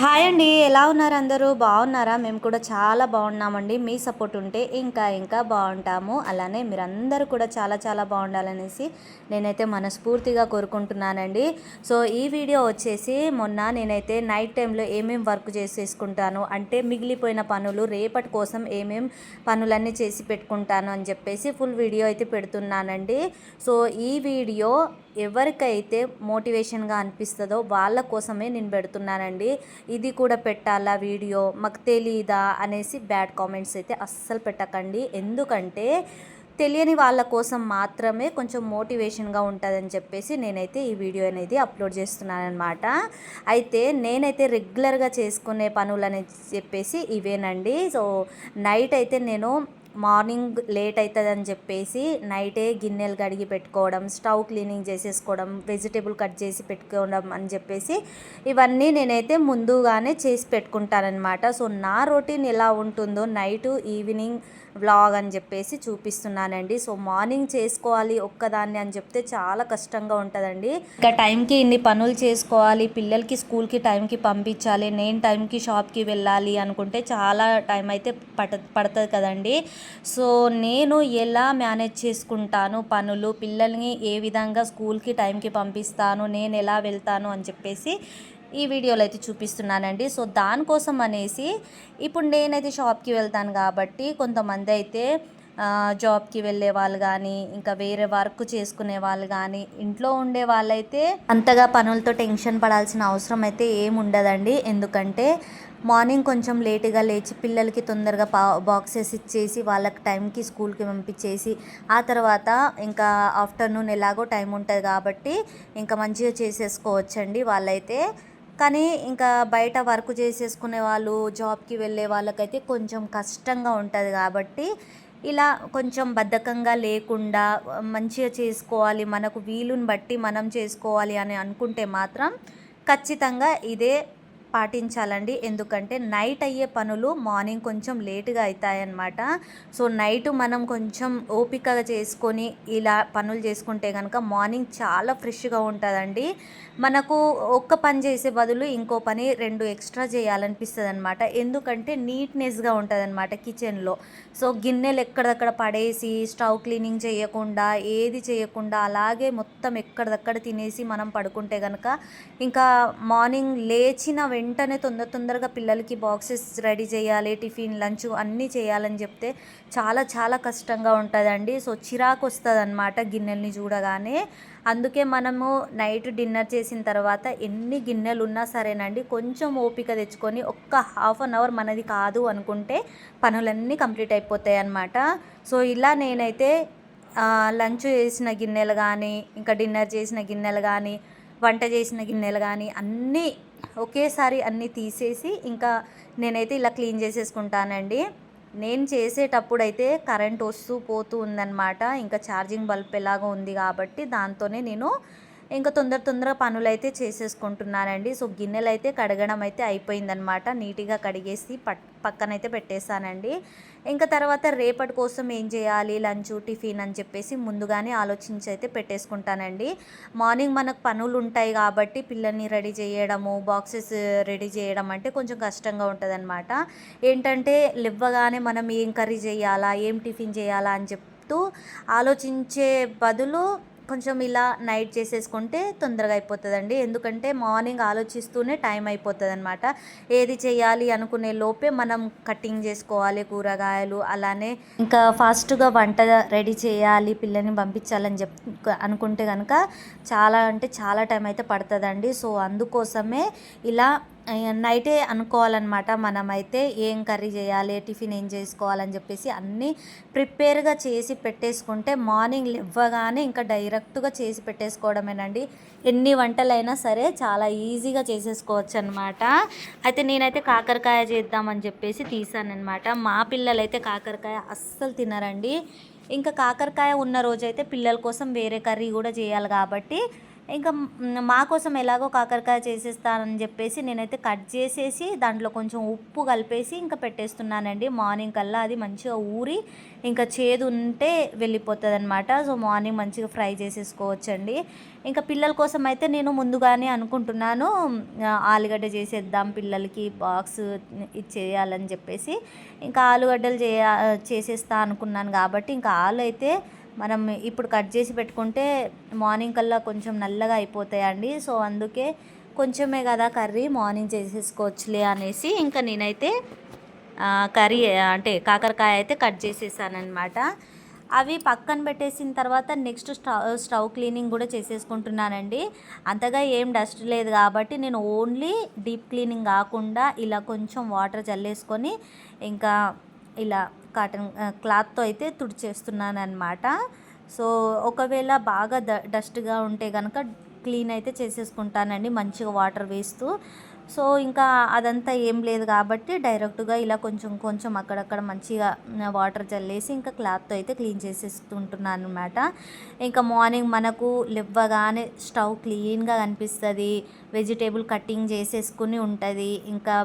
Hi అండి ఎలా ఉన్నారు అందరూ? బాగున్నారా? మేము కూడా చాలా బాగున్నామండి. మీ సపోర్ట్ ఉంటే ఇంకా ఇంకా బాగుంటాము. అలానే మీరందరూ కూడా చాలా చాలా బాగుండాలనేసి నేనైతే మనస్ఫూర్తిగా కోరుకుంటున్నానండి. సో ఈ వీడియో వచ్చేసి మొన్న నేనైతే నైట్ టైంలో ఏమేం వర్క్ చేసేసుకుంటాను అంటే మిగిలిపోయిన పనులు రేపటి కోసం ఏమేం పనులన్నీ చేసి పెట్టుకుంటాను అని చెప్పేసి ఫుల్ వీడియో అయితే పెడుతున్నానండి. సో ఈ వీడియో ఎవరికైతే మోటివేషన్గా అనిపిస్తుందో వాళ్ళ కోసమే నేను పెడుతున్నానండి. ఇది కూడా పెట్టాలా వీడియో? మాకు తెలీదా? అనేసి బ్యాడ్ కామెంట్స్ అయితే అస్సలు పెట్టకండి. ఎందుకంటే తెలియని వాళ్ళ కోసం మాత్రమే కొంచెం మోటివేషన్గా ఉంటుందని చెప్పేసి నేనైతే ఈ వీడియో అనేది అప్లోడ్ చేస్తున్నానమాట అయితే నేనైతే రెగ్యులర్గా చేసుకునే పనులు అని చెప్పేసి ఇవేనండి. సో నైట్ అయితే నేను మార్నింగ్ లేట్ అవుతుందని చెప్పేసి నైటే గిన్నెలు కడిగి పెట్టుకోవడం స్టవ్ క్లీనింగ్ చేసేసుకోవడం వెజిటేబుల్ కట్ చేసి పెట్టుకోవడం అని చెప్పేసి ఇవన్నీ నేనైతే ముందుగానే చేసి పెట్టుకుంటానమాట సో నా రొటీన్ ఎలా ఉంటుందో నైట్ ఈవినింగ్ వ్లాగ్ అని చెప్పేసి చూపిస్తున్నానండి. సో మార్నింగ్ చేసుకోవాలి ఒక్కదాన్ని అని చెప్తే చాలా కష్టంగా ఉంటుందండి. ఇంకా టైంకి ఇన్ని పనులు చేసుకోవాలి పిల్లలకి స్కూల్కి టైంకి పంపించాలి నేను టైంకి షాప్కి వెళ్ళాలి అనుకుంటే చాలా టైం అయితే పట పడుతుంది కదండి. సో నేను ఎలా మేనేజ్ చేసుకుంటాను పనులు పిల్లల్ని ఏ విధంగా స్కూల్కి టైంకి పంపిస్తాను నేను ఎలా వెళ్తాను అని చెప్పేసి ఈ వీడియోలో అయితే చూపిస్తున్నానండి. సో దానికోసం అనేసి ఇప్పుడు నేనైతే షాప్కి వెళ్తాను కాబట్టి కొంతమంది అయితే జాబ్కి వెళ్ళే వాళ్ళు కానీ ఇంకా వేరే వర్క్ చేసుకునే వాళ్ళు కానీ ఇంట్లో ఉండే వాళ్ళైతే అంతగా పనులతో టెన్షన్ పడాల్సిన అవసరం అయితే ఏం ఉండదండి ఎందుకంటే మార్నింగ్ కొంచెం లేటుగా లేచి పిల్లలకి తొందరగా పా బాక్సెస్ ఇచ్చేసి వాళ్ళకి టైంకి స్కూల్కి పంపించేసి ఆ తర్వాత ఇంకా ఆఫ్టర్నూన్ ఎలాగో టైం ఉంటుంది కాబట్టి ఇంకా మంచిగా చేసేసుకోవచ్చండి వాళ్ళైతే. కానీ ఇంకా బయట వర్క్ చేసేసుకునే వాళ్ళు జాబ్కి వెళ్ళే వాళ్ళకైతే కొంచెం కష్టంగా ఉంటుంది కాబట్టి ఇలా కొంచెం బద్ధకంగా లేకుండా మంచిగా చేసుకోవాలి మనకు వీలుని బట్టి మనం చేసుకోవాలి అని అనుకుంటే మాత్రం ఖచ్చితంగా ఇదే పాటించాలండి. ఎందుకంటే నైట్ అయ్యే పనులు మార్నింగ్ కొంచెం లేటుగా అవుతాయన్నమాట సో నైట్ మనం కొంచెం ఓపికగా చేసుకొని ఇలా పనులు చేసుకుంటే కనుక మార్నింగ్ చాలా ఫ్రెష్గా ఉంటుందండి. మనకు ఒక్క పని చేసే బదులు ఇంకో పని రెండు ఎక్స్ట్రా చేయాలనిపిస్తుంది అనమాట ఎందుకంటే నీట్నెస్గా ఉంటుంది అనమాట కిచెన్లో. సో గిన్నెలు ఎక్కడదక్కడ పడేసి స్టవ్ క్లీనింగ్ చేయకుండా ఏది చేయకుండా అలాగే మొత్తం ఎక్కడదక్కడ తినేసి మనం పడుకుంటే కనుక ఇంకా మార్నింగ్ లేచిన వెంటనే తొందర తొందరగా పిల్లలకి బాక్సెస్ రెడీ చేయాలి టిఫిన్ లంచ్ అన్నీ చేయాలని చెప్తే చాలా చాలా కష్టంగా ఉంటుందండి. సో చిరాకు వస్తుంది అనమాట గిన్నెల్ని చూడగానే. అందుకే మనము నైట్ డిన్నర్ చేసిన తర్వాత ఎన్ని గిన్నెలు ఉన్నా సరేనండి కొంచెం ఓపిక తెచ్చుకొని ఒక్క హాఫ్ అన్ అవర్ మనది కాదు అనుకుంటే పనులన్నీ కంప్లీట్ అయిపోతాయి అన్నమాట సో ఇలా నేనైతే లంచ్ చేసిన గిన్నెలు కానీ ఇంకా డిన్నర్ చేసిన గిన్నెలు కానీ వంట చేసిన గిన్నెలు కానీ అన్నీ ఒకేసారి అన్నీ తీసేసి ఇంకా నేనైతే ఇలా క్లీన్ చేసేసుకుంటానండి. నేను చేసేటప్పుడు అయితే కరెంట్ వస్తూ పోతూ ఉందన్నమాట. ఇంకా ఛార్జింగ్ బల్బ్ ఎలాగో ఉంది కాబట్టి దాంతోనే నేను ఇంకా తొందర తొందర పనులు అయితే చేసేసుకుంటున్నానండి. సో గిన్నెలు అయితే కడగడం అయితే అయిపోయిందనమాట నీట్గా కడిగేసి పట్ పక్కనైతే పెట్టేశానండి. ఇంకా తర్వాత రేపటి కోసం ఏం చేయాలి? లంచ్ టిఫిన్ అని చెప్పేసి ముందుగానే ఆలోచించి అయితే పెట్టేసుకుంటానండి. మార్నింగ్ మనకు పనులు ఉంటాయి కాబట్టి పిల్లల్ని రెడీ చేయడము బాక్సెస్ రెడీ చేయడం అంటే కొంచెం కష్టంగా ఉంటుంది ఏంటంటే లివ్వగానే మనం ఏం కర్రీ చేయాలా? ఏం టిఫిన్ చేయాలా అని చెప్తూ ఆలోచించే బదులు కొంచెం ఇలా నైట్ చేసేసుకుంటే తొందరగా అయిపోతుందండి. ఎందుకంటే మార్నింగ్ ఆలోచిస్తూనే టైం అయిపోతుంది అనమాట ఏది చేయాలి అనుకునే లోపే మనం కటింగ్ చేసుకోవాలి కూరగాయలు అలానే ఇంకా ఫాస్ట్గా వంట రెడీ చేయాలి పిల్లల్ని పంపించాలని చెప్ అనుకుంటే కనుక చాలా అంటే చాలా టైం అయితే పడుతుందండి. సో అందుకోసమే ఇలా నైటే అనుకోవాలన్నమాట. మనమైతే ఏం కర్రీ చేయాలి టిఫిన్ ఏం చేసుకోవాలని చెప్పేసి అన్నీ ప్రిపేర్గా చేసి పెట్టేసుకుంటే మార్నింగ్ ఇవ్వగానే ఇంకా డైరెక్ట్గా చేసి పెట్టేసుకోవడమేనండి. ఎన్ని వంటలైనా సరే చాలా ఈజీగా చేసేసుకోవచ్చు అనమాట అయితే నేనైతే కాకరకాయ చేద్దామని చెప్పేసి తీసానమాట మా పిల్లలైతే కాకరకాయ అస్సలు తినరండి. ఇంకా కాకరకాయ ఉన్న రోజైతే పిల్లల కోసం వేరే కర్రీ కూడా చేయాలి కాబట్టి ఇంకా మా కోసం ఎలాగో కాకరకాయ చేసేస్తానని చెప్పేసి నేనైతే కట్ చేసేసి దాంట్లో కొంచెం ఉప్పు కలిపేసి ఇంకా పెట్టేస్తున్నానండి. మార్నింగ్ కల్లా అది మంచిగా ఊరి ఇంకా చేదు ఉంటే వెళ్ళిపోతుంది అనమాట సో మార్నింగ్ మంచిగా ఫ్రై చేసేసుకోవచ్చండి. ఇంకా పిల్లల కోసం అయితే నేను ముందుగానే అనుకుంటున్నాను ఆలుగడ్డ చేసేద్దాం పిల్లలకి బాక్స్ ఇచ్చేయాలని చెప్పేసి. ఇంకా ఆలుగడ్డలు చేయ చేసేస్తా అనుకున్నాను కాబట్టి ఇంకా ఆలు అయితే మనం ఇప్పుడు కట్ చేసి పెట్టుకుంటే మార్నింగ్ కల్లా కొంచెం నల్లగా అయిపోతాయండి. సో అందుకే కొంచెమే కదా కర్రీ మార్నింగ్ చేసేసుకోవచ్చులే అనేసి ఇంకా నేనైతే కర్రీ అంటే కాకరకాయ అయితే కట్ చేసేసానమాట అవి పక్కన పెట్టేసిన తర్వాత నెక్స్ట్ స్టవ్ స్టవ్ క్లీనింగ్ కూడా చేసేసుకుంటున్నానండి. అంతగా ఏం డస్ట్ లేదు కాబట్టి నేను ఓన్లీ డీప్ క్లీనింగ్ కాకుండా ఇలా కొంచెం వాటర్ చల్లేసుకొని ఇంకా ఇలా కాటన్ క్లాత్తో అయితే తుడిచేస్తున్నాను అనమాట సో ఒకవేళ బాగా డ డస్ట్గా ఉంటే కనుక క్లీన్ అయితే చేసేసుకుంటానండి. మంచిగా వాటర్ వేస్తూ. సో ఇంకా అదంతా ఏం లేదు కాబట్టి డైరెక్ట్గా ఇలా కొంచెం కొంచెం అక్కడక్కడ మంచిగా వాటర్ చల్లేసి ఇంకా క్లాత్తో అయితే క్లీన్ చేసేస్తుంటున్నాను అనమాట ఇంకా మార్నింగ్ మనకు లెవ్వగానే స్టవ్ క్లీన్గా కనిపిస్తుంది. వెజిటేబుల్ కటింగ్ చేసేసుకుని ఉంటుంది. ఇంకా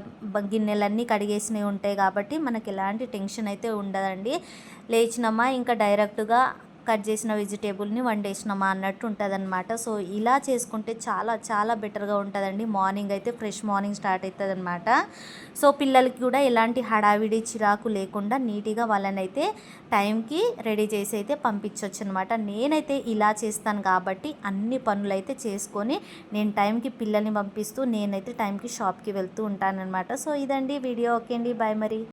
గిన్నెలన్నీ కడిగేసినవి ఉంటాయి కాబట్టి మనకి ఎలాంటి టెన్షన్ అయితే ఉండదండి. లేచినమ్మా ఇంకా డైరెక్ట్గా కట్ చేసిన వెజిటేబుల్ని వండేసినామా అన్నట్టు ఉంటుంది అనమాట సో ఇలా చేసుకుంటే చాలా చాలా బెటర్గా ఉంటుందండి. మార్నింగ్ అయితే ఫ్రెష్ మార్నింగ్ స్టార్ట్ అవుతుంది అనమాట సో పిల్లలకి కూడా ఎలాంటి హడావిడి చిరాకు లేకుండా నీట్గా వాళ్ళని అయితే టైంకి రెడీ చేసి అయితే పంపించవచ్చు అనమాట నేనైతే ఇలా చేస్తాను కాబట్టి అన్ని పనులు అయితే చేసుకొని నేను టైంకి పిల్లల్ని పంపిస్తూ నేనైతే టైంకి షాప్కి వెళ్తూ ఉంటానన్నమాట. సో ఇదండి వీడియో. ఓకే అండి బాయ్ మరి.